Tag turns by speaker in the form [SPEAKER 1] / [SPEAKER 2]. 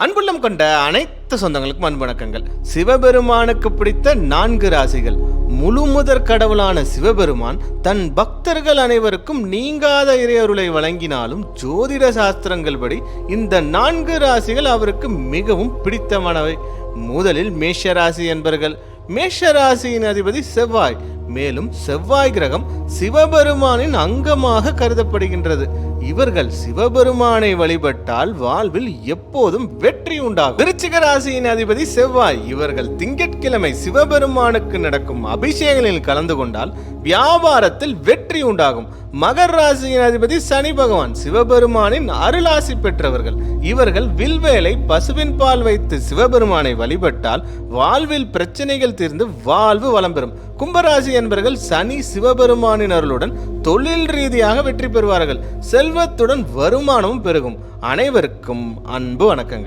[SPEAKER 1] அன்புள்ளம் கொண்ட அனைத்து சொந்தங்களுக்கும் அன்பு வணக்கங்கள். சிவபெருமானுக்கு பிடித்த நான்கு ராசிகள். முழு முதற் கடவுளான சிவபெருமான் தன் பக்தர்கள் அனைவருக்கும் நீங்காத இறையருளை வழங்கினாலும் ஜோதிட சாஸ்திரங்கள் படி இந்த நான்கு ராசிகள் அவருக்கு மிகவும் பிடித்தமானவை. முதலில் மேஷ ராசி என்பர்கள். மேஷ ராசியின் அதிபதி செவ்வாய். மேலும் செவ்வாய் கிரகம் சிவபெருமானின் அங்கமாக கருதப்படுகின்றது. இவர்கள் சிவபெருமானை வழிபட்டால் வாழ்வில் எப்போதும் வெற்றி உண்டாகும். விருச்சிக ராசியின் அதிபதி செவ்வாய் இவர்கள் திங்கட்கிழமை சிவபெருமானுக்கு நடக்கும் அபிஷேகங்களில் கலந்து கொண்டால் வியாபாரத்தில் வெற்றி உண்டாகும். மகர் ராசியின் அதிபதி சனி பகவான் சிவபெருமானின் அருளாசி பெற்றவர்கள். இவர்கள் வில்வேலை பசுவின் பால் வைத்து சிவபெருமானை வழிபட்டால் வாழ்வில் பிரச்சனைகள் தீர்ந்து வாழ்வு வளம் பெறும். கும்பராசி என்பவர்கள் சனி சிவபெருமானின் அருளுடன் தொழில் ரீதியாக வெற்றி பெறுவார்கள். செல் செல்வத்துடன் வருமானமும் பெருகும். அனைவருக்கும் அன்பு வணக்கங்கள்.